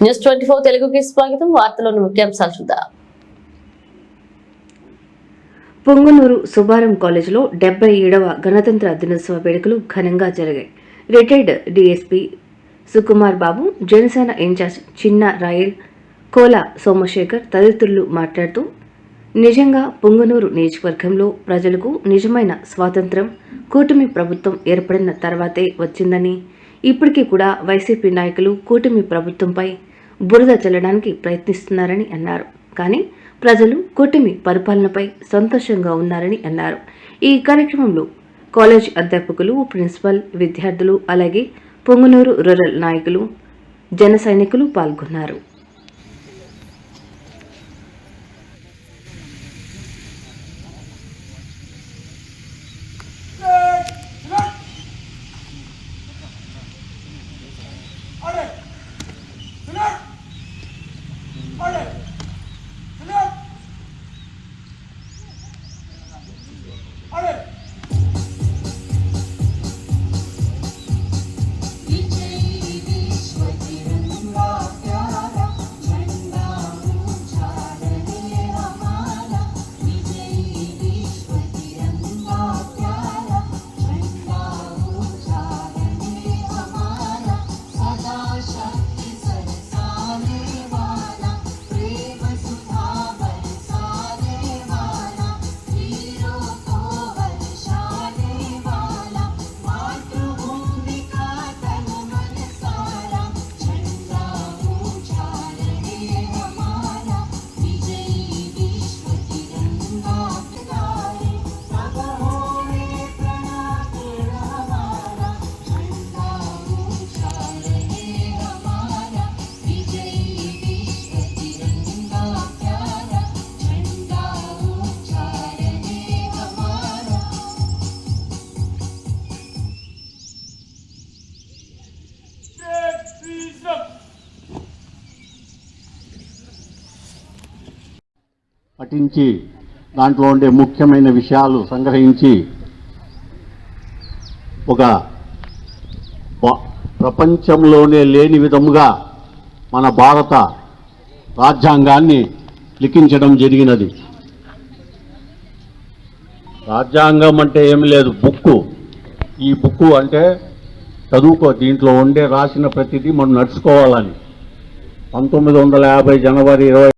News twenty four తెలుగుకి స్వాగతం. వార్తలోని ముఖ్యాంశాలు చూద్దాం. పొంగనూరు సుబ్బారం కాలేజీలో డెబ్బై ఏడవ గణతంత్ర దినోత్సవ వేడుకలు ఘనంగా జరిగాయి. Retired DSP Sukumar Babu Janasena incharge చిన్న రాయల్ కోలా సోమశేఖర్ తదితరులు మాట్లాడుతూ నిజంగా పొంగనూరు నియోజకవర్గంలో ప్రజలకు నిజమైన స్వాతంత్రం కూటమి ప్రభుత్వం ఏర్పడిన తర్వాతే వచ్చిందని ఇప్పటికీ కూడా వైసీపీ నాయకులు కూటమి ప్రభుత్వంపై బురద చల్లడానికి ప్రయత్నిస్తున్నారని అన్నారు. కానీ ప్రజలు కూటమి పరిపాలనపై సంతోషంగా ఉన్నారని అన్నారు. ఈ కార్యక్రమంలో కాలేజ్ అధ్యాపకులు ప్రిన్సిపల్ విద్యార్థులు అలాగే పొంగునూరు రూరల్ నాయకులు జన సైనికులు పాల్గొన్నారు. All right. పఠించి దాంట్లో ఉండే ముఖ్యమైన విషయాలు సంగ్రహించి ఒక ప్రపంచంలోనే లేని విధముగా మన భారత రాజ్యాంగాన్ని లిఖించడం జరిగినది. రాజ్యాంగం అంటే ఏమి లేదు బుక్కు. ఈ బుక్కు అంటే చదువుకో దీంట్లో ఉండే రాసిన ప్రతిదీ మనం నడుచుకోవాలని. పంతొమ్మిది వందల యాభై జనవరి ఇరవై